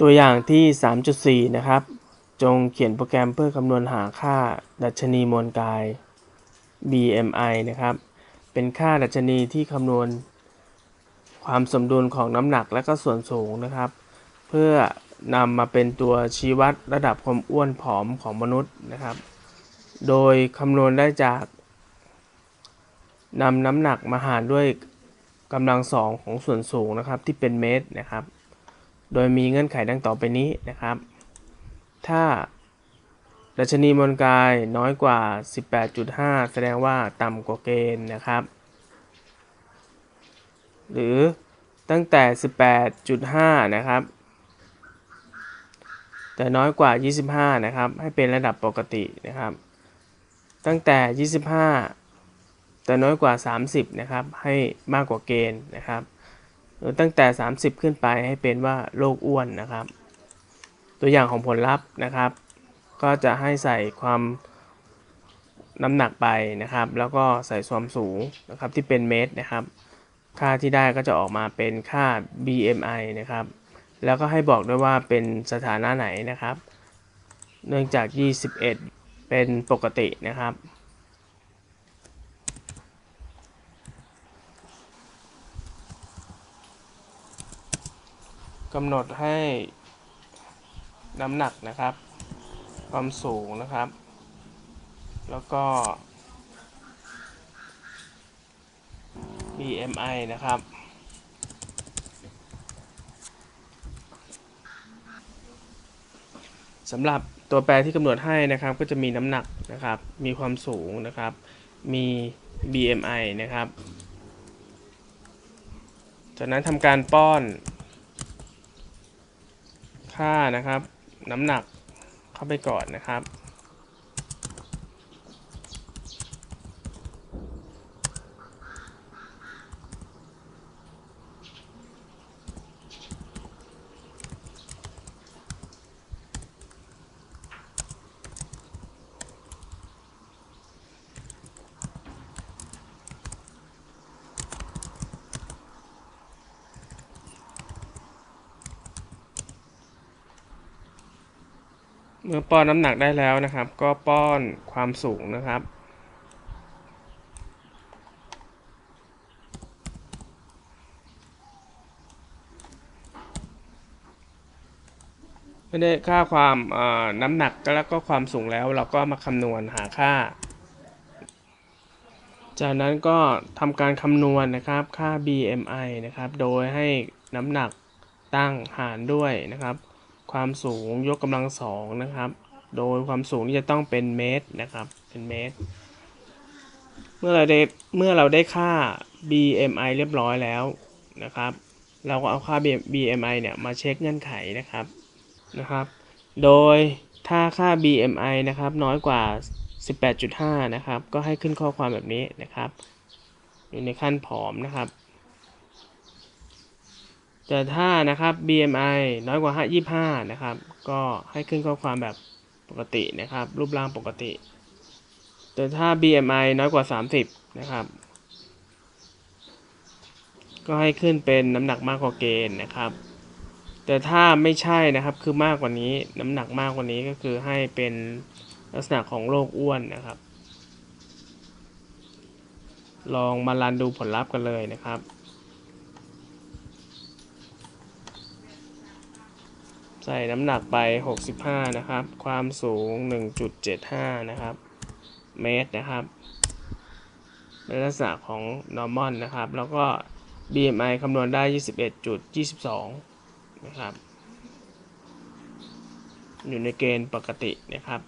ตัวอย่างที่ 3.4 นะครับ จงเขียนโปรแกรมเพื่อคำนวณหาค่าดัชนีมวลกาย BMI นะครับ เป็นค่าดัชนีที่คำนวณ ความสมดุลของน้ำหนักและก็ส่วนสูงนะครับ เพื่อนำมาเป็นตัวชี้วัดระดับความอ้วนผอมของมนุษย์นะครับ โดยคำนวณได้จากนำน้ำหนักมาหารด้วยกำลังสองของส่วนสูงนะครับที่เป็นเมตรนะครับ โดยมีเงื่อนไขดังต่อไปนี้นะครับ ถ้าดัชนีมวลกายน้อยกว่า 18.5 แสดงว่าต่ำกว่าเกณฑ์นะครับ หรือตั้งแต่ 18.5 นะครับ แต่น้อยกว่า 25 นะครับ ให้เป็นระดับปกตินะครับ ตั้งแต่ 25 แต่น้อยกว่า 30 นะครับ ให้มากกว่าเกณฑ์นะครับ ตั้งแต่ 30 ขึ้นไปให้เป็นว่าโรคอ้วนนะครับ ตัวอย่างของผลลัพธ์นะครับ ก็จะให้ใส่ความน้ำหนักไปนะครับ แล้วก็ใส่ความสูงนะครับที่เป็นเมตรนะครับ ค่าที่ได้ก็จะออกมาเป็นค่า BMI นะครับ แล้วก็ให้บอกด้วยว่าเป็นสถานะไหนนะครับ เนื่องจาก 21 เป็นปกตินะครับ กำหนดให้น้ำหนักนะครับ ความสูงนะครับ แล้วก็ BMI นะครับ สำหรับตัวแปรที่กำหนดให้นะครับ ก็จะมีน้ำหนักนะครับ มีความสูงนะครับ มี BMI นะครับ จากนั้นทำการป้อน ค่านะครับ น้ำหนักเข้าไปก่อนนะครับ เมื่อป้อนน้ำหนักได้แล้วนะครับ ก็ป้อนความสูงนะครับเมื่อได้ค่าความน้ำหนักแล้วก็ความสูงแล้วเราก็มาคำนวณหาค่า จากนั้นก็ทำการคำนวณนะครับค่า BMI นะครับ โดยให้น้ำหนักตั้งหารด้วยนะครับ ความสูงยกกำลังสองนะครับ โดยความสูงนี่จะต้องเป็นเมตรนะครับ เป็นเมตร เมื่อเราได้เมื่อเราได้ค่า BMI เรียบร้อยแล้วนะครับ เราก็เอาค่า BMI เนี่ยมาเช็คเงื่อนไขนะครับนะครับ โดยถ้าค่า BMI นะครับน้อยกว่า 18.5 นะครับ ก็ให้ขึ้นข้อความแบบนี้นะครับ อยู่ในขั้นผอมนะครับ แต่ถ้านะครับ BMI น้อยกว่า 25 นะครับ ก็ให้ขึ้นข้อความแบบปกตินะครับ รูปร่างปกติ แต่ถ้า BMI น้อยกว่า 30 นะครับ ก็ให้ขึ้นเป็นน้ำหนักมากกว่าเกณฑ์นะครับ แต่ถ้าไม่ใช่นะครับ คือมากกว่านี้ น้ำหนักมากกว่านี้ก็คือให้เป็นลักษณะของโรคอ้วนนะครับ ลองมารันดูผลลัพธ์กันเลยนะครับ ส่น้ำหนักไป 65 นะครับ ความสูง 1.75 นะครับ เมตรนะครับในลักษณะของ normal นะครับ แล้วก็ BMI คำนวณได้ 21.22 นะครับ อยู่ในเกณฑ์ปกตินะครับ